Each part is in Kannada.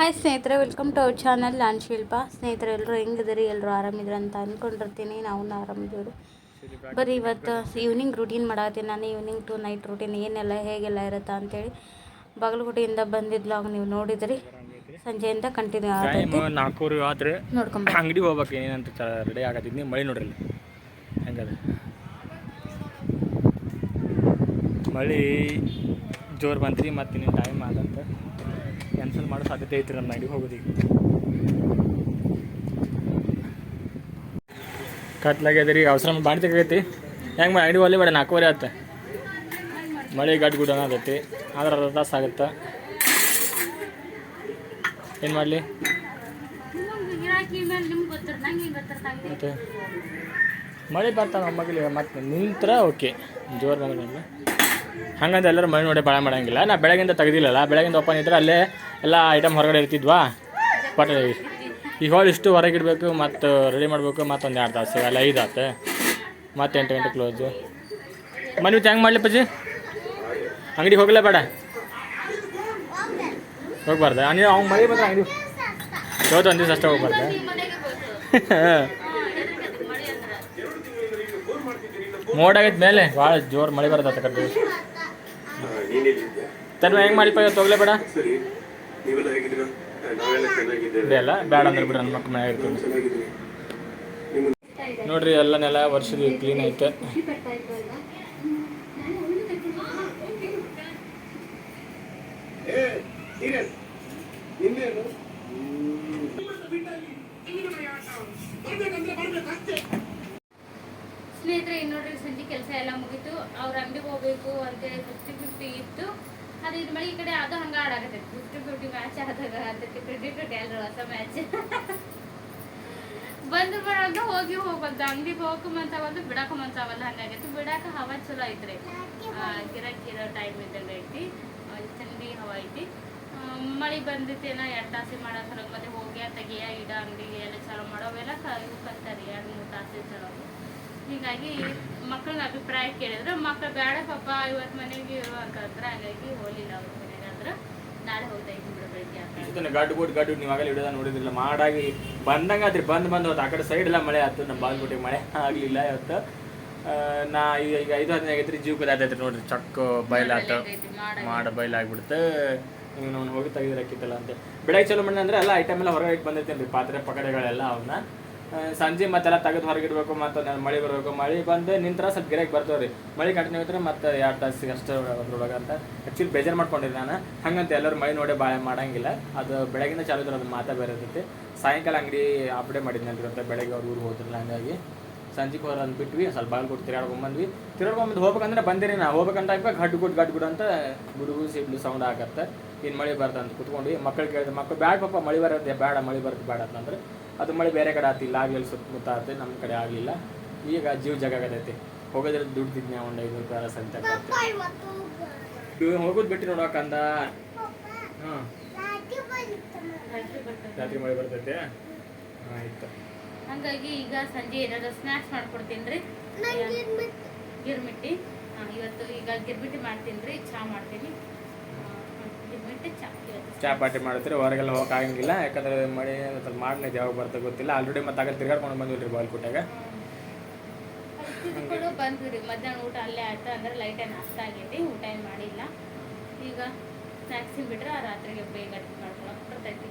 ಹಾಯ್ ಸ್ನೇಹಿತರೆ ವೆಲ್ಕಮ್ ಟು ಅವರ್ ಚಾನಲ್ ನಾನು ಶಿಲ್ಪ ಸ್ನೇಹಿತರೆ ಎಲ್ಲರೂ ಹೆಂಗಿದ್ದೀರಿ? ಎಲ್ಲರೂ ಆರಾಮಿದ್ರು ಅಂತ ಅಂದ್ಕೊಂಡಿರ್ತೀನಿ ನಾವು ಆರಾಮಿದ್ದೀವಿ ಬರೀ ಇವತ್ತು ಈವ್ನಿಂಗ್ ರೂಟೀನ್ ಮಾಡಾತೀನಿ ನಾನು. ಈವ್ನಿಂಗ್ ಟು ನೈಟ್ ರೂಟೀನ್ ಏನೆಲ್ಲ ಹೇಗೆಲ್ಲ ಇರುತ್ತಾ ಅಂತೇಳಿ ಬಾಗಲಕೋಟೆಯಿಂದ ಬಂದಿದ್ಲು ಅವಾಗ ನೀವು ನೋಡಿದ್ರಿ. ಸಂಜೆಯಿಂದ ಕಂಟಿನ್ಯೂ ಆಗೈತಿ ನಾಲ್ಕೂರು ಆದರೆ ನೋಡ್ಕೊಂಡು ಅಂಗಡಿ ಹೋಗ್ಬೇಕು ಏನಂತ ರೆಡಿ ಆಗತ್ತಿದ್ನಿ ಮಳೆ ನೋಡ್ರಿ ಹೆಂಗದ? ಮಳೆ ಜೋರು ಬಂತ್ರಿ ಮತ್ತು ಇನ್ನೇನು ಟೈಮ್ ಆದಂತ ಕ್ಯಾನ್ಸಲ್ ಮಾಡೋ ಸಾಧ್ಯತೆ ಐತ್ರಿ ನಮ್ಮ ಅಂಗಡಿಗೆ ಹೋಗೋದೀಗ ಕತ್ಲಾಗ್ಯದ ರೀ ಅವಸರ ಬಾಣಿ ತೆಗೈತಿ ಹೆಂಗೆ ಮಾಡಿ ಅಂಗಡಿ ಒಲೆ ಬೇಡ ನಾಲ್ಕೂವರೆ ಆತ. ಮಳೆ ಗಾಡಿ ಗುಡ್ ಆಗತ್ತೆ ಆದ್ರೆ ಅರ್ಧ ತಾಸು ಆಗುತ್ತೆ. ಏನು ಮಾಡಲಿ? ಮತ್ತೆ ಮಳೆ ಬರ್ತಾನೆ ಮಗಳಿಗೆ ಮತ್ತೆ ನಿಂತ್ರ ಓಕೆ. ಜೋರು ಬಂದ್ರೆ ಹಂಗಂತ ಎಲ್ಲರೂ ಮನೆ ನೋಡಿ ಭಾಳ ಮಾಡಂಗಿಲ್ಲ. ನಾ ಬೆಳಗಿಂದ ತೆಗ್ದಿಲ್ಲಲ್ಲ ಬೆಳಗಿಂದ ಓಪನ್ ಇದ್ರೆ ಅಲ್ಲೇ ಎಲ್ಲ ಐಟಮ್ ಹೊರಗಡೆ ಇರ್ತಿದ್ವಾ? ಬಟ್ ಈಗ ಹೋಳು ಇಷ್ಟು ಹೊರಗೆ ಇಡಬೇಕು ಮತ್ತು ರೆಡಿ ಮಾಡಬೇಕು ಒಂದು ಎರಡು ತಾಸು ಅಲ್ಲ ಐದು ಆತು. ಮತ್ತು ಎಂಟು ಗಂಟೆ ಕ್ಲೋಸು ಮನೆ ಹೆಂಗೆ ಮಾಡಲಿ ಪಜಿ ಅಂಗಡಿಗೆ ಹೋಗಲೇ ಬೇಡ? ಹೋಗ್ಬಾರ್ದು? ನೀವು ಅವ್ನು ಮಳೆ ಬಂದ್ರೆ ಅಂಗಡಿ ಇವತ್ತು ಒಂದು ದಿವಸ ಅಷ್ಟೇ ಹೋಗ್ಬಾರ್ದ. ಮೋಡ ಆಗೈತೆ ಮೇಲೆ. ಭಾಳ ಜೋರು ಮಳೆ ಬರದ ಕಡ್ದು ತನ್ನ ಹೆಂಗೆ ಮಾಡಿ ಇವತ್ತು ಹೋಗ್ಲೇ ಬೇಡ ಸರಿ ನೀವೆಲ್ಲ ಹೇಗಿದ್ದೀರಾ? ನಾವೆಲ್ಲ ಚೆನ್ನಾಗಿದ್ದೇವೆ. ಇದೆ ಬೇಡ ಅಂದ್ರೆ ಬಿಡ ನನ್ನ ಮಕ್ಕಳು ಮನೆಯಾಗ ಇರ್ತೀನಿ ನೋಡ್ರಿ ಎಲ್ಲ ನೆಲ ವರ್ಷದ ಕ್ಲೀನ್ ಐತೆ. ಇನ್ನೇನು ಇನ್ನು ನೋಡ್ರಿ ಸಂಜೆ ಕೆಲಸ ಎಲ್ಲ ಮುಗೀತು, ಅವ್ರ ಅಂಗಡಿಗೆ ಹೋಗ್ಬೇಕು ಅಂತ ಫಿಫ್ಟಿ ಫಿಫ್ಟಿ ಇತ್ತು. ಅದು ಇದು ಮಳಿ ಈ ಕಡೆ ಅದು ಹಂಗ ಆಡಾಕತ್ತೈತಿ ಫಿಫ್ಟಿ ಫಿಫ್ಟಿ ಮ್ಯಾಚ್ ಆದಾಗ ಅದಕ್ಕೆ ಟ್ವೆಂಟಿ ಟ್ವೆಂಟಿ ಅಲ್ರಿ ಹೊಸ ಮ್ಯಾಚ್ ಬಂದು ಬರೋಣ ಹೋಗಿ ಹೋಗ್ಬಂತ ಅಂಗಡಿಗೆ ಹೋಗಕ್ಕೆ ಮನ್ಸಾವಲ್ದು ಬಿಡಾಕ ಮನ್ಸಾವಲ್ಲ ಹಂಗಾಗೈತಿ ಬಿಡಾಕ ಹವಾ ಚಲೋ ಐತ್ರಿ. ಗಿರಾಕಿ ಇರೋ ಟೈಮ್ ಇದ್ದಂಗೆ ಐತಿ. ಚಂದಿ ಹವಾ ಐತಿ. ಮಳಿ ಬಂದಿತ್ತೇನ ಎರಡು ತಾಸಿ ಮಾಡೋ ಸಲ ಮತ್ತೆ ಹೋಗ್ಯಾ, ತೆಗಿಯ, ಇಡ ಅಂಗಡಿಗೆ ಎಲ್ಲ ಚಲೋ ಮಾಡೋವೆಲ್ಲ ಇವು ಕಲ್ತಾರಿ. ಎರಡು ಮೂರು ತಾಸು ಚಲೋ ಹೀಗಾಗಿ ಮಕ್ಕಳಿಗೆ ಅಭಿಪ್ರಾಯ ಕೇಳಿದ್ರೆ ಮಕ್ಕಳು ಬೇಡ ಪಾಪ ಇವತ್ತು ಮನೆಗೆ ಅಂತ ಅಂತಂದ್ರೆ ಹಂಗಾಗಿ ಹೋಲಿಲ್ಲ ಅವ್ರ ಮನೆಗೆ. ಆದ್ರೆ ನಾಳೆ ಹೋಗ್ತಾ ಇದ್ದೀನಿ ಬಿಡು ಬೆಳಿಗ್ಗೆ ಅಂತ. ಇಷ್ಟೊತ್ತನ ಗಡ್ಡು ಗುಡ್ ಗಡ್ಡು ನೀವು ಆಗಲೇ ಹಿಡಿದ ನೋಡಿದ್ರಿಲ್ಲ ಮಾಡಾಗಿ ಬಂದಂಗೆ ಆತ್ರಿ ಬಂದು ಬಂದು ಅವತ್ತು ಆ ಕಡೆ ಸೈಡ್ ಎಲ್ಲ ಮಳೆ ಆಯ್ತು ನಮ್ಮ ಬಾಲ್ಕೋಟೆಗೆ ಮಳೆ ಆಗಲಿಲ್ಲ ಇವತ್ತು. ನಾ ಈಗ ಈಗ ಐದು ಹದಿನೈದು ಆಗೈತ್ರಿ ಜೀವ ಕುದಾತೈತ್ರಿ ನೋಡ್ರಿ. ಚಕ್ಕು ಬಯಲಾತ ಮಾಡ ಬಯಲಾಗ್ಬಿಡುತ್ತೆ ನೀವು ನಾವು ಹೋಗಿ ತೆಗಿದ್ರಾಕಿತ್ತಲ್ಲ ಅಂತ. ಬೆಳಗ್ಗೆ ಚಲೋ ಮಾಡಿ ಅಂದ್ರೆ ಎಲ್ಲ ಐಟಮ್ ಎಲ್ಲ ಹೊರಗೆ ಇಟ್ಟು ಬಂದೈತೇನ್ರಿ ಪಾತ್ರೆ ಪಕಡೆಗಳೆಲ್ಲ ಅವನ್ನ ಸಂಜೆ ಮತ್ತೆಲ್ಲ ತೆಗೆದು ಹೊರಗೆ ಇಡಬೇಕು ಮತ್ತು ಮಳೆ ಬರಬೇಕು. ಮಳೆ ಬಂದು ನಿಂತರ ಸ್ವಲ್ಪ ಗಿರಾಕಿ ಬರ್ತಾವ್ರಿ. ಮಳೆ ಕಂಟಿನ್ಯೂ ಐತ್ರಿ ಮತ್ತೆ ಎರಡು ತಾಸಿಗೆ ಅಷ್ಟೇ ಅದ್ರೊಳಗೆ ಅಂತ. ಆ್ಯಕ್ಚುಲಿ ಬೇಜಾರು ಮಾಡ್ಕೊಂಡಿರಿ ನಾನು. ಹಂಗಂತ ಎಲ್ಲರೂ ಮಳೆ ನೋಡಿ ಭಾಳ ಮಾಡಂಗಿಲ್ಲ. ಅದು ಬೆಳಗಿನ ಚಾಲು ಇದ್ರೆ ಅದು ಮಾತಾ ಬೇರೆ ಇರ್ತೈತಿ. ಸಾಯಂಕಾಲ ಅಂಗಡಿ ಆಪ್ಡೇ ಮಾಡಿದ್ನಲ್ರಿ ಅಂತ ಬೆಳಗ್ಗೆ ಅವ್ರು ಊರಿಗೆ ಹೋದ್ರಲ್ಲ ಹಂಗಾಗಿ. ಸಂಜೆಗೆ ಹೊರ ಅಂದ್ಬಿಟ್ವಿ ಸ್ವಲ್ಪ ಕೊಟ್ಟು ತಿರ್ಗಾಡ್ಕೊಂಡ್ ಬಂದ್ವಿ. ತಿರ್ಗಾಡ್ಕೊಂಬಂದು ಹೋಗ್ಬೇಕಂದ್ರೆ ಬಂದಿರಿ ನಾ ಹೋಗ್ಬೇಕಂತ ಗಡ್ ಗುಡ್ ಗಡ್ ಗುಡ್ ಅಂತ ಗುಡುಗು ಸಿಡ್ಲು ಸೌಂಡ್ ಆಗತ್ತೆ. ಇನ್ನು ಮಳೆ ಬರ್ತಂತ ಕುತ್ಕೊಂಡ್ವಿ. ಮಕ್ಕಳು ಕೇಳಿದ್ರೆ ಮಕ್ಕಳು ಬ್ಯಾಡ ಪಾಪ ಮಳೆ ಬರತ್ತೆ ಬೇಡ ಮಳೆ ಬರುತ್ತೆ ಬೇಡ ಅಂತಂದ್ರೆ ಅದು ಮಳೆ ಬೇರೆ ಕಡೆ ಆತಿಲ್ಲ ಆಗ್ಲಿಲ್ಲ ಸುತ್ತಮುತ್ತ ಆಯ್ತು ನಮ್ಮ ಕಡೆ ಆಗಲಿಲ್ಲ. ಈಗ ಜೀವ ಜಗಾಗತೈತಿ ಹೋಗೋದ್ರೆ ದುಡ್ದಿದ್ನಿ ಒಂದು ಐದು ರೂಪಾಯಿ ಸಂತೆ ಹೋಗೋದು ಬಿಟ್ಟು ನೋಡೋಕಂದ ಹಾಂ ರಾತ್ರಿ ಮಳೆ ಬರ್ತೈತೆ. ಆಯ್ತು. ಹಂಗಾಗಿ ಈಗ ಸಂಜೆ ಏನಾದ್ರು ಸ್ನ್ಯಾಕ್ಸ್ ಮಾಡ್ಕೊಡ್ತೀನಿ ರೀ ಗಿರ್ಮಿಟ್ಟಿ ಇವತ್ತು ಈಗ ಗಿರ್ಮಿಟ್ಟಿ ಮಾಡ್ತೀನಿ ರೀ ಚಹಾ ಮಾಡ್ತೀನಿ ಗಿರ್ಮಿಟ್ಟಿ ಚಹಾ ಇವತ್ತು ಚಾ ಪಾರ್ಟಿ ಮಾಡ್ತೀರಿ ಹೊರಗೆಲ್ಲ ಹೋಗಕ್ಕೆ ಆಗಂಗಿಲ್ಲ. ಯಾಕಂದ್ರೆ ಮಳೆ ಸ್ವಲ್ಪ ಮಾಡನೇ ಯಾವಾಗ ಬರ್ತದೆ ಗೊತ್ತಿಲ್ಲ. ಆಲ್ರೆಡಿ ಮತ್ತೆ ಆಗಲ್ಲಿ ತಿರ್ಗಾಡ್ಕೊಂಡು ಬಂದಿಲ್ಲ ರೀ ಇದು ಕೂಡ ಬಂದ್ವಿ ರೀ ಮಧ್ಯಾಹ್ನ ಊಟ ಅಲ್ಲೇ ಆಯ್ತು. ಅಂದ್ರೆ ಲೈಟ್ ಏನು ಅಷ್ಟ ಆಗೈತಿ ಊಟ ಏನು ಮಾಡಿಲ್ಲ. ಈಗ ಸ್ನ್ಯಾಕ್ಸಿಗೆ ಬಿಟ್ರೆ ಆ ರಾತ್ರಿಗೆ ಬೇಗ ಮಾಡ್ಕೊಳಕ್ಕೆ ಬರ್ತೈತಿ.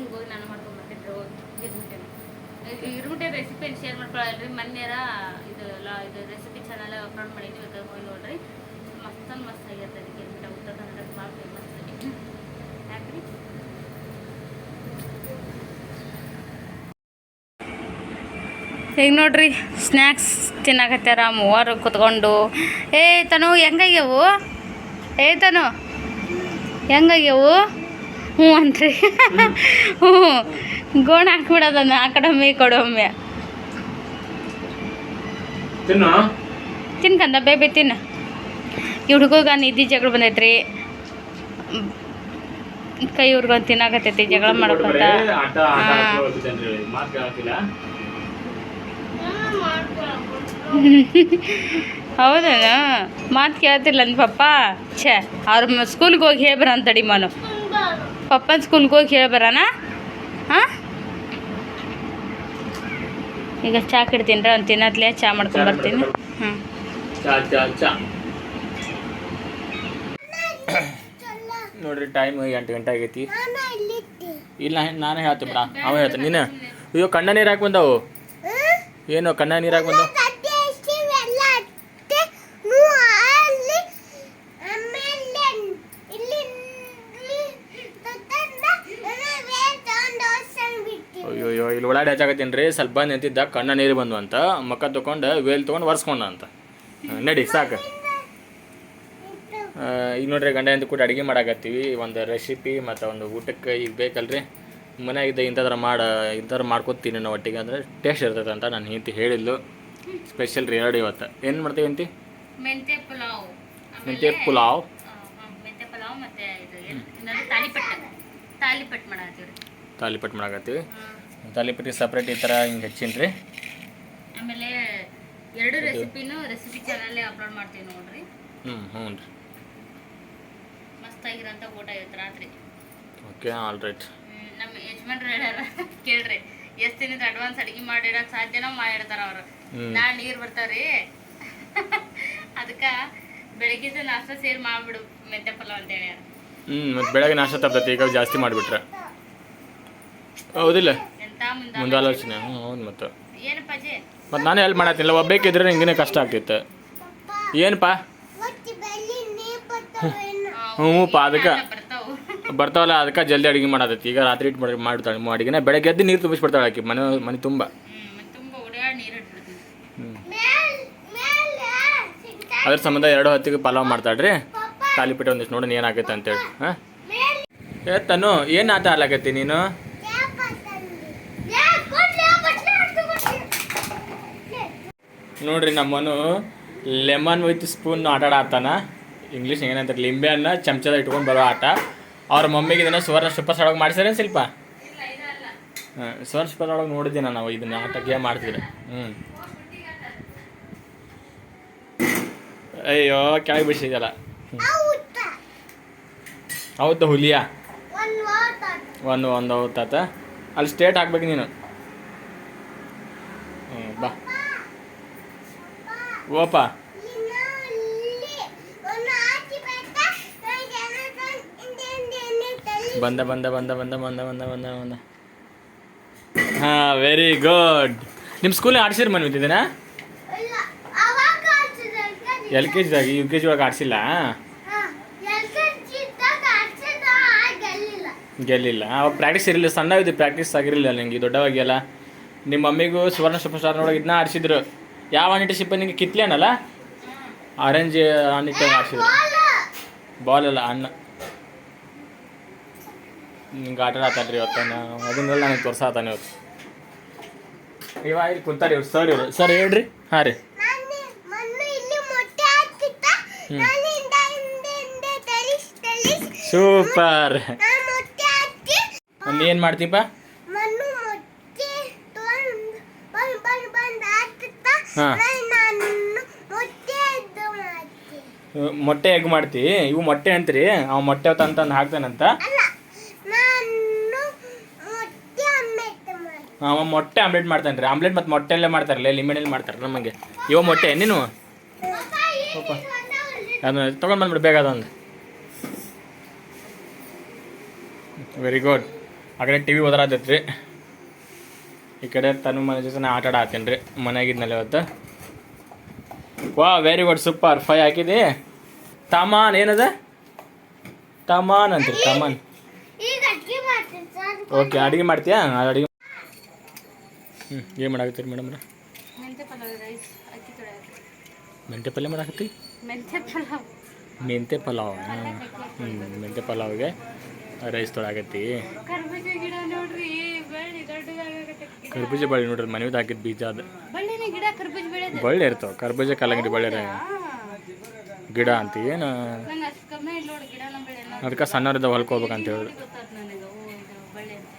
ಈಗ ಹೋಗಿ ನಾನು ಮಾಡ್ಕೊಂಡ್ಬರ್ತಿದ್ರು ಹೋಗಿ ಗಿರ್ಮಿಟ್ಟಿನ ಇರುಮುಟೆ ರೆಸಿಪಿ ಶೇರ್ ಮಾಡ್ಕೊಳ್ಳಲ್ರಿ ಮೊನ್ನೆರ ಇದು ಎಲ್ಲ ಇದು ರೆಸಿಪಿ ಚಾನಲ್ ಅಪ್ಲೋಡ್ ಮಾಡಿದ್ವಿ. ಅದಕ್ಕೆ ಹೋಗಿ ನೋಡ್ರಿ. ಮಸ್ತ್ ಮಸ್ತ್ ಆಗಿರ್ತೈತಿ. ಗಿರ್ಮಿಟ ಉತ್ತರ ಕನ್ನಡ ಭಾಳ ಈಗ ನೋಡ್ರಿ? ಸ್ನ್ಯಾಕ್ಸ್ ತಿನ್ನಕತ್ತಾರ ಮೂವರು ಕುತ್ಕೊಂಡು. ಏ ತನು ಹೆಂಗಾಗ್ಯವು? ಏ ತನು ಹೆಂಗಾಗ್ಯವು? ಹ್ಞೂ ಅಂತ್ರಿ. ಹ್ಞೂ ಗೋಣ ಹಾಕ್ಬಿಡೋದನ್ನ ಆ ಕಡೆ ಒಮ್ಮೆ ಕೊಡು ಒಮ್ಮೆ. ತಿನ್ಕಂದ ಬೇಬಿ ತಿನ್ನ. ಈ ಹುಡುಗ ನಿದ್ದೆ ಜಗಳ ಬಂದೈತ್ರಿ. ಮ್, ಕೈ ಹುಡ್ಗೊಂಡು ತಿನ್ನಾಕತ್ತೈತಿ ಜಗಳ ಮಾಡ್ಕೊಂತ. ಹೌದನ ಮಾತು ಕೇಳತ್ತಿಲ್ಲ ಹೌದಾ ಮಾತು ಕೇಳ್ತಿಲ್ಲ ಅಂದ ಪಪ್ಪ. ಛೇ ಅವ್ರ ಸ್ಕೂಲ್ಗೆ ಹೋಗಿ ಹೇಳ್ಬರ ಅಂತಡಿ ಮನು. ಪಪ್ಪನ ಸ್ಕೂಲ್ಗೆ ಹೋಗಿ ಹೇಳಿ ಬರೋಣ ಹಾಂ? ಈಗ ಚಾ ಕಿಡ್ತೀನಿ ರೀ ಅವ್ನು ತಿನ್ನತ್ಲೆ ಚಾ ಮಾಡ್ಕೊಂಡು ಬರ್ತೀನಿ. ಹ್ಞೂ ಚಾ ಚಾ ಚಾ. ನೋಡ್ರಿ ಟೈಮ್ ಎಂಟು ಗಂಟೆ ಆಗೈತಿ. ಇಲ್ಲ ನಾನು ಹೇಳ್ತೀನಿ ಬಿಡ ಅವ ಹೇಳ್ತೀನಿ ನೀನು. ಅಯ್ಯೋ ಕಣ್ಣ ನೀರು ಹಾಕಿ ಬಂದವು? ಏನು ಕಣ್ಣ ನೀರು ಹಾಕಿ ಬಂದವು? ಅಯ್ಯೋ ಅಯ್ಯೋ ಇಲ್ಲಿ ಓಡಾಡಿ ಹಚ್ಚಾಕತ್ತೀನಿ ರೀ. ಸ್ವಲ್ಪ ನಿಂತಿದ್ದ ಕಣ್ಣ ನೀರು ಬಂದು ಅಂತ. ಮಕ್ಕ ತಗೊಂಡು ವೇಲ್ ತೊಗೊಂಡು ಒರೆಸ್ಕೊಂಡ ಅಂತ. ನಡಿ ಸಾಕು. ಈಗ ನೋಡ್ರಿ ಗಂಡ ಅಂತ ಕೂಡ ಅಡುಗೆ ಮಾಡಾಕತ್ತೀವಿ. ಒಂದು ರೆಸಿಪಿ ಮತ್ತು ಒಂದು ಊಟಕ್ಕೆ ಈಗ ಬೇಕಲ್ರಿ? ಮನೆಯಾಗಿದ್ದ ಇಂಥದ್ರ ಮಾಡ ಇಂಥದ್ರ ಮಾಡ್ಕೊತೀನಿ ನಾವು ಒಟ್ಟಿಗೆ ಅಂದರೆ ಟೇಸ್ಟ್ ಇರ್ತದೆ ಅಂತ ನಾನು ಹಿಂತಿ ಹೇಳಿದ್ಲು. ಸ್ಪೆಷಲ್ ರೀ ಎರಡು ಇವತ್ತು. ಏನು ಮಾಡ್ತೀವಿ ಅಂತಿ ಮೆಂತ್ಯ ಪಲಾವ್. ಮೆಂತ್ಯ ಪುಲಾವ್? ಮೆಂತ್ಯ ಪಲಾವ್ ಮತ್ತೆ ತಾಲಿಪಟ್ಟ. ಮಾಡತ್ತೀವಿ ತಾಲಿಪಟ್ಟು ಮಾಡಾಕತ್ತೀವಿ. ತಾಲಿಪಟ್ಟಿ ಸಪ್ರೇಟ್ ಈ ಥರ ಹಿಂಗೆ ಹೆಚ್ಚಿನ ರೀ ಆಮೇಲೆ ಎರಡು ರೆಸಿಪಿನೂ ರೆಸಿಪಿ ಚಾನಲ್ಲೇ ಅಪ್ಲೋಡ್ ಮಾಡ್ತೀವಿ ನೋಡ್ರಿ. ಹ್ಞೂ ಹ್ಞೂ ರೀ ಮಸ್ತಾಗಿರೋಂಥ ಊಟ ಇವತ್ತು ರಾತ್ರಿ. ಓಕೆ ಆಲ್ ರೈಟ್ ನಮ್ಮ ಯಜಮಾನ್ರು ಹೇಳ್ಯಾರ ಕೇಳ್ರಿ ಎಷ್ಟು ದಿನದ ಅಡ್ವಾನ್ಸ್ ಅಡಿಗೆ ಮಾಡಿಡಕ್ ಸಾಧ್ಯನೋ ಮಾಡಿರ್ತಾರ ಅವ್ರು. ಅವರು ನಾಳೆ ನೀರು ಬರ್ತಾವ್ರಿ. ಅದಕ್ಕೆ ಬೆಳಗ್ಗಿದ್ದು ನಾಷ್ಟ ಸೇರಿ ಮಾಡ್ಬಿಡು ಮೆಂತೆ ಪಲಾವ್ ಅಂತ ಹೇಳ್ಯಾರ ಹ್ಞೂ ಮತ್ತೆ ಬೆಳಗ್ಗೆ ನಾಷ್ಟ ತಪ್ಪತ್ತೆ ಈಗ ಜಾಸ್ತಿ ಮಾಡಿಬಿಟ್ರೆ. ಹೌದಿಲ್ಲ? ಎಂತ ಮುಂದ ಮುಂದೆ ಆಲೋಚನೆ ಹ್ಞೂ ಹೌದು ಮತ್ತು. ಏನಪ್ಪ ಅಜ್ಜಿ ಮತ್ತು ನಾನೇ ಹೆಲ್ಪ್ ಮಾಡತ್ತಿಲ್ಲ ಒಬ್ಬೇಕಿದ್ರೆ ಹಿಂಗೇ ಕಷ್ಟ ಆಗ್ತಿತ್ತು. ಏನಪ್ಪ ಹ್ಞೂಪ್ಪ ಅದಕ್ಕೆ. ಬರ್ತಾವು ಬರ್ತಾವಲ್ಲ, ಅದಕ್ಕೆ ಜಲ್ದಿ ಅಡುಗೆ ಮಾಡೋದೈತಿ ಈಗ ರಾತ್ರಿ ಇಟ್ಟು ಮಾಡಿ ಮಾಡ್ತಾಳೆ ಅಡುಗೆನ. ಬೆಳಗ್ಗೆ ಎದ್ದು ನೀರು ತುಂಬಿಸ್ಬಿಡ್ತಾಳೆ ಆಕಿ. ಮನೆ ಮನೆ ತುಂಬ. ಹ್ಞೂ ಅದ್ರ ಸಂಬಂಧ ಎರಡು ಹೊತ್ತಿಗೆ ಪಲಾವ್ ಮಾಡ್ತಾಳ್ರಿ. ತಾಲಿಪೀಠ ಒಂದಿಷ್ಟು ನೋಡಿ ಏನಾಗೈತೆ ಅಂತೇಳಿ. ಹಾಂ? ಏ, ತನು, ಏನು ಆಟ ಆಡ್ಲಾಕತ್ತಿ ನೀನು? ನೋಡ್ರಿ ನಮ್ಮನು ಲೆಮನ್ ವಿತ್ ಸ್ಪೂನ್ ಆಟ ಆಡ್ತಾನ ಇಂಗ್ಲೀಷ್ ಏನಂತಾರೆ ಲಿಂಬೆ ಅನ್ನ ಚಮಚದ ಇಟ್ಕೊಂಡು ಬರೋ ಆಟ. ಅವ್ರ ಮಮ್ಮಿಗೆ ಇದನ್ನ ಸುವರ್ಣ ಸೂಪರ್ ಸ್ಟಾರ್ ಮಾಡಿಸ್ಯಾರ ಸ್ವಲ್ಪ ಹಾಂ, ಸುವರ್ಣ ಸೂಪರ್ ಒಳಗೆ ನೋಡಿದ್ದೆ ನಾವು ಇದನ್ನ ಆಟ ಗೇಮ್ ಮಾಡ್ತಿದ್ರೆ. ಹ್ಞೂ ಅಯ್ಯೋ, ಕೆಳಗೆ ಬಿಡಿಸಿದಲ್ಲ ಹೌದು, ಹುಲಿಯಾ? ಒಂದು ಒಂದು ಹೌದಾತ ಅಲ್ಲಿ ಸ್ಟೇಟ್ ಹಾಕ್ಬೇಕು ನೀನು. ಹ್ಞೂ ಬಾ. ಓಪ? ಬಂದ ಬಂದ ಬಂದ ಬಂದ ಬಂದ ಬಂದ ಬಂದ ಬಂದ. ಹಾಂ ವೆರಿ ಗುಡ್ ನಿಮ್ಮ ಸ್ಕೂಲಿಗೆ ಆಡ್ಸಿರ್ ಮನೆ ಬಿದ್ದಿದ್ದೀನ ಎಲ್ ಕೆ ಜಿದಾಗ ಯು ಕೆ ಜಿ ಒಳಗೆ ಆಡ್ಸಿಲ್ಲ? ಗೆಲ್ಲಿಲ್ಲ. ಅವಾಗ ಪ್ರಾಕ್ಟೀಸ್ ಇರಲಿಲ್ಲ ಸಣ್ಣ ಇದು ಪ್ರಾಕ್ಟೀಸ್ ಆಗಿರಲಿಲ್ಲ ನಿಮಗೆ ದೊಡ್ಡವಾಗಿಲ್ಲ ನಿಮ್ಮ ಮಮ್ಮಿಗೂ ಸುವರ್ಣ ಸೂಪರ್ ಸ್ಟಾರ್ನೊಳಗೆ ಇದನ್ನ ಆಡಿಸಿದ್ರು. ಯಾವ ಅನಿಟಶಿಪ್ ನಿಮಗೆ ಕಿತ್ಲೇನಲ್ಲ ಆರೆಂಜ್ ಅನಿಟ ಆಡಿಸಿದ್ರು. ಬಾಲ್ ಅಲ್ಲ ಅಣ್ಣ ನಿಂಗೆ ಆಟ ಆಡ್ತಾನ್ರಿ ಇವತ್ತು? ನಾವು ಅದನ್ನೆಲ್ಲ ನನಗೆ ತೋರ್ಸಾತಾನೆ ಇವತ್ತು. ಇವ ಇಲ್ಲಿ ಕುಂತಾರಿ ಇವ್ರು. ಸರ್ ಇವರು. ಸರ್ ಹೇಳ್ರಿ. ಹಾಂ ರೀ. ಸೂಪರ್. ಏನು ಮಾಡ್ತೀಪ ಹಾ. ನಾನು ಮೊಟ್ಟೆ ಎಗ್ ಮಾಡ್ತಿ? ಇವು ಮೊಟ್ಟೆ ಅಂತ್ರಿ. ಅವ ಮೊಟ್ಟೆ ಅಂತ ಹಾಕ್ತಾನಂತ ಅಲ್ಲ ನಾನು ಮೊಟ್ಟೆ ಆಮ್ಲೆಟ್ ಮಾಡ್ತೀನಿ ಅವ ಮೊಟ್ಟೆ ಆಮ್ಲೆಟ್ ಮಾಡ್ತಾನೆ ರೀ. ಆಮ್ಲೆಟ್ ಮತ್ತು ಮೊಟ್ಟೆಲ್ಲೇ ಮಾಡ್ತಾರಲ್ಲ ಲಿಂಬೆಣ್ಣೆಲ್ಲಿ ಮಾಡ್ತಾರೆ ನಮಗೆ. ಇವ ಮೊಟ್ಟೆ ನೀನು. ಅದನ್ನ ತೊಗೊಂಡು ಬಂದ್ಬಿಡು ಬೇಗ ಅದೊಂದು. ವೆರಿ ಗುಡ್ ಆ ಕಡೆ ಟಿ ವಿ ಓದರಾತೈತ್ರಿ ಈ ಕಡೆ ತನು ಮನೆ ಜೊತೆ ನಾ ಆಟ ಆಡ್ತೀನಿ ರೀ ಮನೆಯಾಗಿದ್ನಲ್ಲ ಇವತ್ತು. ವಾ ವೆರಿ ಗುಡ್ ಸೂಪರ್ ಫೈ ಹಾಕಿದಿ? ತಮಾನ್ ಏನದ? ತಮಾನ್ ಅಂತೀರಿ ತಮಾನ್. ಓಕೆ ಅಡುಗೆ ಮಾಡ್ತೀಯಾ? ಅಡುಗೆ ಹ್ಞೂ ಏನು ಮಾಡಾಕತ್ತೀರಿ ಮೇಡಮ್ರ ಮೆಂತೆ ಪಲಾವ್ ರೈಸ್ ಅಕ್ಕಿ ತೊಳೆಯೋದು ಮೆಂತ್ಯ ಪಲ್ಯ ಮಾಡಾಕತ್ತಿ? ಮೆಂತೆ ಪಲಾವ್. ಮೆಂತೆ ಪಲಾವ್ ಹ್ಞೂ ಮೆಂತ್ಯ ಪಲಾವ್ಗೆ ರೈಸ್ ತೊಳಾಕತ್ತಿ ಕರ್ಬೂಜ ಗಿಡ ನೋಡ್ರಿ ಬಳ್ಳಿ ದೊಡ್ಡದಾಗತ್ತೆ ಗಿಡ. ಕರ್ಬೂಜ ಬಳ್ಳಿ ನೋಡ್ರಿ ಮನೆ ಹಾಕಿದ ಬೀಜ ಅದು. ಬಳ್ಳಿನ ಗಿಡ ಕರ್ಬೂಜ ಬೆಳೆದ ಬಳ್ಳಿ ಇರ್ತಾವ ಕರ್ಬೂಜ ಕಲ್ಲಂಗಡಿ ಬಳ್ಳಿ ಗಿಡ ಅಂತ ಏನು? ಅದಕ್ಕೆ ಸಣ್ಣವ್ರಿದ್ದ ಹೊಲ್ಕೋಬೇಕಂತ ಹೇಳಿದ್ರು ಗೊತ್ತಾಯ್ತು ನನಗೆ ಓ ಇದು ಬಳ್ಳಿ ಅಂತ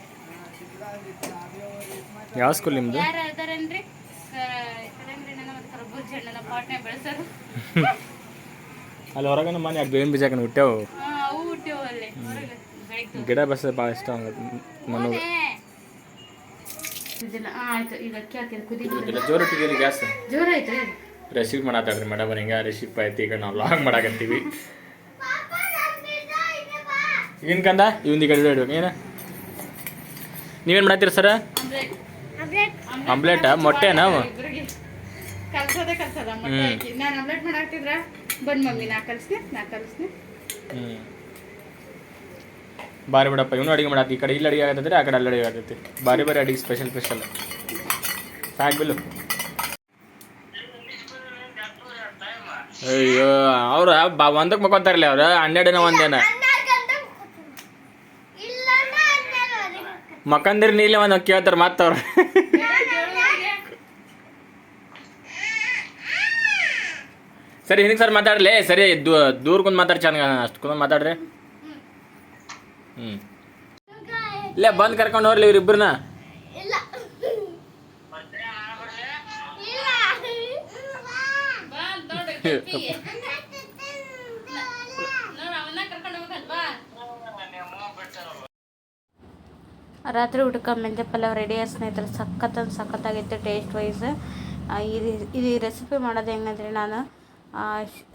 ಯಾವ ಸ್ಕೂಲ್ ನಿಮ್ಮದು ಯಾರು ಮತ್ತು ಕರ್ಬೂಜ ಹಣ್ಣನ್ನ ಪಾಟ್ನೆ ಬೆಳೆಸೋರು. ಅಲ್ಲಿ ಹೊರಗನ ಮನೆ ಬೇವಿನ ಬೀಜ ಹಾಕೊಂಡು ಹುಟ್ಟ್ಯಾವು? ಅವು ಹುಟ್ಟಿವು ಅಲ್ಲಿ ಗಿಡ ಬಸ್ ಭಾಳ ಇಷ್ಟ ಆಗತ್ತೆ ಮನೋಗೆ ಆಯ್ತು ಈಗ ಅಕ್ಕಿ ಕುದಿ ಜೋರು ಇಟ್ಟಿದ್ದೀರಿ ಗ್ಯಾಸ್? ಜೋರಾಯ್ತು ರೀ ರೆಸಿಪಿ ಮಾಡತ್ತಾಡ್ರಿ ಮೇಡಮ್ ಹಿಂಗೆ ರೆಸಿಪಿ ಆಯ್ತು ಈಗ ನಾವು ಲಾಗ್ ಮಾಡಾಕತ್ತೀವಿ. ಏನು ಕಂದ? ಇವಂದು ಈ ಕಡೆ ಇಡ್ಬೇಕು ಏನು? ನೀವೇನು ಮಾಡತ್ತೀರಿ ಸರ? ಆಮ್ಲೆಟಾ ಮೊಟ್ಟೆ ನಾವು ಇಬ್ರಿಗೆ. ಕಲ್ಸೋದೇ ಕಲ್ಸೋದ. ಮೊಟ್ಟೆ ಹಾಕಿ. ನಾನು ಆಮ್ಲೆಟ್ ಮಾಡಾಕ್ತಿದ್ರ? ಬಂದ್ ಮಮ್ಮಿ ನಾ ಕಲ್ಸ್ನೆ ನಾ ಕಲ್ಸ್ನೆ ಹ್ಞೂ ಬಾರಿ ಬಿಡಪ್ಪ. ಇವನು ಅಡಿಗೆ ಮಾಡತ್ತಿ ಈ ಕಡೆ ಇಲ್ಲಿ ಅಡುಗೆ ಆಗತ್ತಂದ್ರೆ ಆ ಕಡೆ ಅಲ್ಲಿ ಅಡಿಗೆ ಆಗತ್ತೆ. ಬಾರಿ ಬಾರಿ ಅಡಿಗೆ ಸ್ಪೆಷಲ್ ಸ್ಪೆಷಲ್ ಸಾಕು ಬಿಲ್ಲು. ಅಯ್ಯೋ ಅವ್ರ ಬಾ ಒಂದಕ್ಕೆ ಮಕ್ಕೊಂತಾರಲ್ಲ ಅವ್ರು? ಹನ್ನೆರಡನ ಒಂದೇನ ಇಲ್ಲ ಅಂದ್ರೆ ಹನ್ನೆರಡುವರೆಗೆ. ಮಕ್ಕಂದಿರ್ ನೀಲೆ ಒಂದು ಕೇಳ್ತಾರ ಮತ್ತವ್ರ. ಸರಿ ಹಿಂದಿಗೆ ಸರ್ ಮಾತಾಡ್ಲಿ? ಸರಿ ದೂರ ಕುಂದ್ ಮಾತಾಡಿ ಚೆನ್ನಾಗ ಅಷ್ಟು ಕುಂದ್ ಮಾತಾಡ್ರಿ. ಹ್ಞೂ ಇಲ್ಲೇ ಬಂದು ಕರ್ಕೊಂಡು ಹೋಗ್ಲಿ ಇವ್ರಿಬ್ರನ್ನ ಇಲ್ಲ ಇಲ್ಲ ಬಾ ನೋಡ್ರಿ ಕಪ್ಪಿ. ನೋಡ್ ಅವನ್ನ ಕರ್ಕೊಂಡು ಹೋಗಲ್ವಾ ರಾತ್ರಿ ಊಟಕ್ಕೆ ಮೆಂತ್ಯ ಪಲಾವ್ ರೆಡಿ ಸ್ನೇಹಿತರೆ ಸಖತ್ ಅಂದ್ರೆ ಸಖತ್ತಾಗಿತ್ತು ಟೇಸ್ಟ್ ವೈಸ್ ಇದು ಇದು ರೆಸಿಪಿ ಮಾಡೋದು ಹೆಂಗಂದ್ರೆ ನಾನು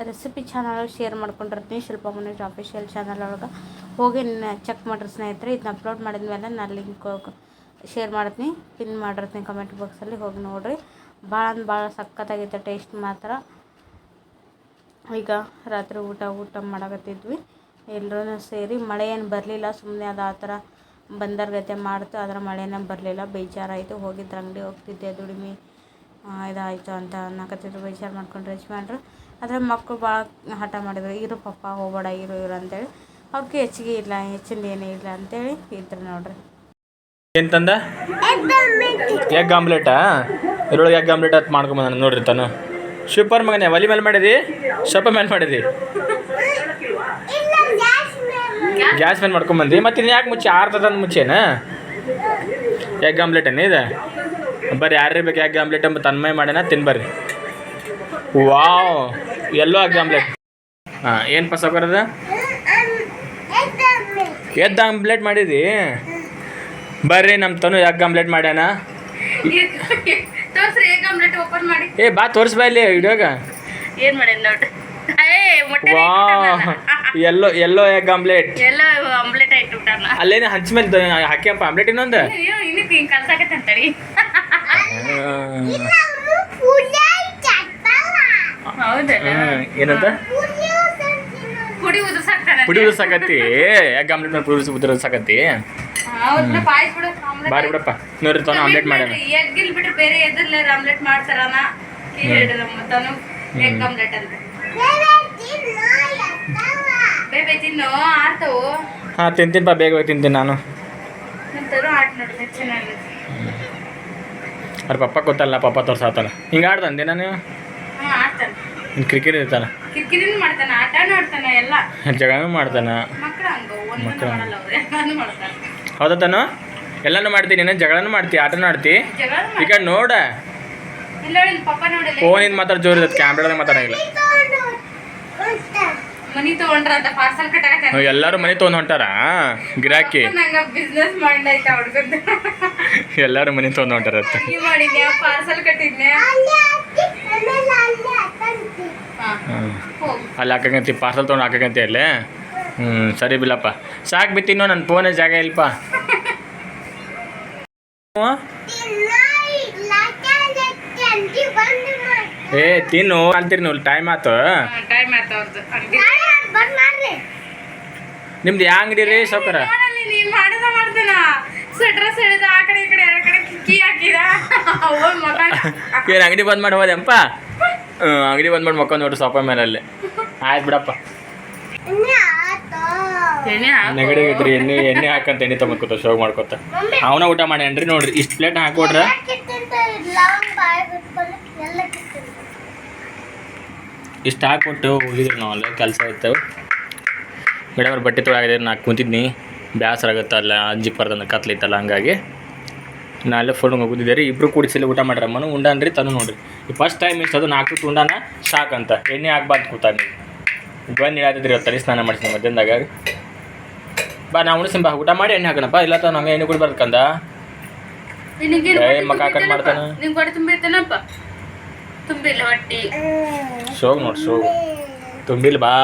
ರೆಸಿಪಿ ಚಾನಲ್ ಶೇರ್ ಮಾಡ್ಕೊಂಡಿರ್ತೀನಿ, ಶಿಲ್ಪ ಮನೋಜ್ ಆಫಿಷಿಯಲ್ ಚಾನಲ್ ಒಳಗೆ. ಹೋಗಿ ಚೆಕ್ ಮಾಡಿರಿ ಸ್ನೇಹಿತರೆ, ಇದನ್ನ ಅಪ್ಲೋಡ್ ಮಾಡಿದ ಮೇಲೆ ನಾನು ಲಿಂಕ್ ಶೇರ್ ಮಾಡ್ತೀನಿ. ಪಿನ್ ಮಾಡಿರ್ತೀನಿ ಕಮೆಂಟ್ ಬಾಕ್ಸಲ್ಲಿ ಹೋಗಿ ನೋಡಿರಿ. ಭಾಳ ಅಂದ್ರೆ ಭಾಳ ಸಖತ್ತಾಗಿತ್ತು ಟೇಸ್ಟ್ ಮಾತ್ರ. ಈಗ ರಾತ್ರಿ ಊಟ ಊಟ ಮಾಡಕತ್ತಿದ್ವಿ. ಎಲ್ಲರೂ ಸೇರಿ ಮಳೆ ಏನು ಬರಲಿಲ್ಲ ಸುಮ್ಮನೆ ಅದು ಆ ಥರ ಬಂದರ್ಗತೆ ಮಾಡ್ತು, ಆದ್ರೆ ಮಳೆನೇ ಬರಲಿಲ್ಲ. ಬೇಜಾರಾಯಿತು ಹೋಗಿದ್ದು ಅಂಗಡಿ ಹೋಗ್ತಿದ್ದೆ, ದುಡಿಮೆ ಇದಾಯಿತು ಅಂತ ಅನ್ನಕತ್ತಿದ್ರು. ಬೇಜಾರು ಮಾಡ್ಕೊಂಡು ಮಾಡ್ರು ಆದರೆ ಮಕ್ಕಳು ಭಾಳ ಹಠ ಮಾಡಿದ್ರು. ಇರು ಪಪ್ಪ, ಹೋಗ್ಬೇಡ, ಇರು ಇರು ಅಂತೇಳಿ. ಅವ್ರಿಗೆ ಹೆಚ್ಚಿಗೆ ಇಲ್ಲ, ಹೆಚ್ಚಿಂದ ಏನೇ ಇಲ್ಲ ಅಂತೇಳಿ ಇದ್ರು ನೋಡ್ರಿ. ಏನು ಎಗ್ ಆಮ್ಲೆಟಾ ಇದ್ರೊಳಗೆ ಎಗ್ ಆಮ್ಲೆಟ್ ಅಂತ ಮಾಡ್ಕೊಂಬಂದ ನೋಡ್ರಿ ತಾನು. ಸೂಪರ್ ಮಗನೇ, ಒಲಿ ಮೇಲೆ ಮಾಡಿದಿ? ಸೊಪ್ಪ ಮೇಲೆ ಮಾಡಿದಿ? ಗ್ಯಾಸ್ ಮೇಲೆ ಬಂದ್ರಿ ಮತ್ತೆ ಯಾಕೆ ಮುಚ್ಚಿ? ಆರ್ತದ ಮುಚ್ಚೇನ? ಎಗ್ ಆಮ್ಲೆಟ್ ಇದು ಇದೆ? ಬರ್ರಿ ಯಾರೇ ಬೇಕು ಎಗ್ ಆಮ್ಲೆಟ್ ಎಂಬ ತನ್ಮಯ ಮಾಡ್ಯಾನ ತಿನ್ಬರ್ರಿ ವಾವ್ ಎಲ್ಲೋ ಎಗ್ ಆಮ್ಲೆಟ್ ಹಾಂ ಏನು ಪಸ ಬರೋದ? ಎದ್ದು ಆಮ್ಲೆಟ್ ಮಾಡಿದಿ? ಬರ್ರಿ ನಮ್ಮ ತನು ಎಗ್ ಆಮ್ಲೆಟ್ ಮಾಡ್ಯಾನ? ಏ ಬಾ ತೋರಿಸ್ಬಾ ಇಲ್ಲಿ ವಿಡಿಯೋಗ ಏನು ಮಾಡ್ಯಾನ ನೋಡ್ರಿ ಎಲ್ಲೋ ಎಲ್ಲೋ ಎಗ್ ಆಮ್ಲೆಟ್? ಎಲ್ಲೋ ಆಮ್ಲೆಟ್ ಆಯ್ತು ಅಲ್ಲೇನು ಹಂಚ ಮೇಲೆ ಹಾಕ್ಯಪ್ಪ ಆಮ್ಲೆಟ್ ಇನ್ನೊಂದು? ಏನಂತ? ಪುಡಿ ಉದುರ್ಸಾಕ್ತಾನೆ ಪುಡಿ ಉದ್ರಸಾಕತ್ತಿ. ಎಗ್ ಆಮ್ಲೆಟ್ ಮೇಲೆ ಪುಡಿ ಉದ್ರಸಾಕತ್ತಿ? ಬಾರಿ ಬಿಡಪ್ಪ. ನೋಡ್ರಿ ತಾನು ಆಮ್ಲೆಟ್ ಮಾಡ್ಯಾನ. ಎಗ್ ಇಲ್ಲಿ ಬಿಟ್ರೆ ಬೇರೆ ಎದ್ರಲ್ಲ ಆಮ್ಲೆಟ್ ಮಾಡ್ತಾರನ? ಹೇಳ್ರಿ ನಮ್ಮ ತಾನು. ಎಗ್ ಆಮ್ಲೆಟ್ ಅಂತ ಬೇಬೆ ತಿನ್ನು ಆರ್ತವು ತಿಂತೀನಿ ಬಾ ಬೇಗ ತಿಂತೀನಿ ನಾನು. ಅವ್ರ ಪಪ್ಪ ಗೊತ್ತಲ್ಲ ಪಪ್ಪ ತೋರ್ಸಾತಾನ ಹಿಂಗೆ ನಾನು ಹಾ ಆಡ್ತಾನೆ. ಇನ್ನು ಕ್ರಿಕೆಟ್ ಇರ್ತಾನ? ಕಿರಿಕಿರಿನೂ ಮಾಡ್ತಾನೆ ಆಟನೂ ಆಡ್ತಾನೆ ಎಲ್ಲ. ಜಗಳನೂ ಮಾಡ್ತಾನ? ಮಕ್ಕಳು ಹೌದಾ ತಾನು? ಎಲ್ಲನೂ ಮಾಡ್ತೀನಿ ನೀನು ಜಗಳನೂ ಮಾಡ್ತಿ ಆಟನೂ ಆಡ್ತಿ? ಈಗ ನೋಡ. ಫೋನಿಂದ ಮಾತಾಡ ಜೋರ್ ಇರ್ತದೆ ಕ್ಯಾಮ್ರಾದಾಗ ಮಾತಾಡಂಗಿಲ್ಲ. ಮನಿ ತಗೊಂಡ್ರ ಪಾರ್ಸಲ್ ಎಲ್ಲರೂ ಮನಿ ತೊಗೊಂಡು ಹೊಂಟಾರ? ಗಿರಾಕಿ. ಎಲ್ಲಾರು ಬಿಸ್ನೆಸ್ ಮಾಡ್ಲೈತ ಹುಡ್ಗಂದು ಎಲ್ಲರೂ ಮನೆ ತೊಗೊಂಡು ಹೊಂಟಾರ ಮಾಡಿದ್ಯಾ ಪಾರ್ಸಲ್ ಅಲ್ಲಿ ಹಾಕಂತಿ ಪಾರ್ಸಲ್ ತೊಗೊಂಡು ಹಾಕಂತಿ ಅಲ್ಲೇ? ಹ್ಞೂ ಸರಿ ಬಿಲ್ಲಪ್ಪ ಸಾಕು ಬಿತ್ತಿನೋ ನನ್ನ ಫೋನೇ ಜಾಗ ಇಲ್ಪ. ಏ ತಿನ್ನು ಅಂತೀರಿ ನೀವು ಟೈಮ್ ಆತು. ಟೈಮ್ ಆಯ್ತು ಕಡೆ ಯಾ ಅಂಗಡಿ ರೀ ಸೌಕರ ಏನು ಅಂಗಡಿ ಬಂದ್ ಮಾಡಿ ಹೋದೆಂಪ ಹ್ಞೂ ಅಂಗಡಿ ಬಂದ್ ಮಾಡಿ ಮಕ್ಕ ನೋಡ್ರಿ ಸೋಫಾ ಮೇಲೆ ಅಲ್ಲಿ ಆಯ್ತು ಬಿಡಪ್ಪ. ನೆಗಡಿ ಐತ್ರಿ ಎಣ್ಣೆ ಎಣ್ಣೆ ಹಾಕಂತ ಎಣ್ಣೆ ತಗೊಂಡ್ಕೊತ ಶೋಗ್ ಮಾಡ್ಕೊತ. ಅವನ ಊಟ ಮಾಡ್ಯಾನ್ರಿ ನೋಡ್ರಿ ಇಷ್ಟು ಪ್ಲೇಟ್ ಹಾಕೊಡ್ರ? ಇಷ್ಟು ಹಾಕ್ಬಿಟ್ಟು ಹೋಗಿದ್ರಿ ನಾವು ಅಲ್ಲೇ ಕೆಲಸ ಇತ್ತು. ಮೇಡಮ್ ಅವ್ರು ಬಟ್ಟೆ ತೊಳಗಿದೆ ನಾನು ಕುಂತಿದ್ನಿ. ಬ್ಯಾಸರ ಆಗುತ್ತಲ್ಲ ಅಜ್ಜಿ ಪರ್ದಂದ್ರೆ ಕತ್ಲೈತಲ್ಲ ಹಂಗಾಗಿ. ನಾ ಅಲ್ಲೇ ಫೋನ್ ಕೂತಿದ್ದೆ ರೀ ಇಬ್ರು ಕೂಡಿಸಲಿ ಊಟ ಮಾಡ್ರಮ್ಮನು ಉಂಡಾನ್ರಿ ತನು ನೋಡ್ರಿ. ಈ ಫಸ್ಟ್ ಟೈಮ್ ಇಷ್ಟು ಅದು ನಾಲ್ಕು ಉಂಡಾನ ಸಾಕಂತ. ಎಣ್ಣೆ ಹಾಕ್ಬಾರ್ದು ಕೂತಾನೆ ಬಂದು ಹೇಳತ್ತಿದ್ರಿ ತಲೆ ಸ್ನಾನ ಮಾಡಿಸಿ ಮಧ್ಯಾಹ್ನದಾಗ. ಬಾ ನಾ ಉಣಿಸಿ ಬಾ ಊಟ ಮಾಡಿ ಎಣ್ಣೆ ಹಾಕೋಣಪ್ಪ. ಇಲ್ಲ ತ ಹಂಗೆ ಎಣ್ಣೆ ಕುಡಿ ಕಂದ. ನಿನಗೇನು ಏ, ಹೊಟ್ಟೆ ಮಗ ಕಟ್ ತುಂಬಿತ್ತೇನಪ್ಪ? ಮಾಡ್ತಾನ? ನಿಂಗ್ ಹೊಟ್ಟೆ ತುಂಬಿರ್ತೇನಪ್ಪ ತುಂಬಿಲ್ಲ ಶೋಗ್ ನೋಡ್ ಶೋಗ್. ತುಂಬಿಲ್ ಬಾ.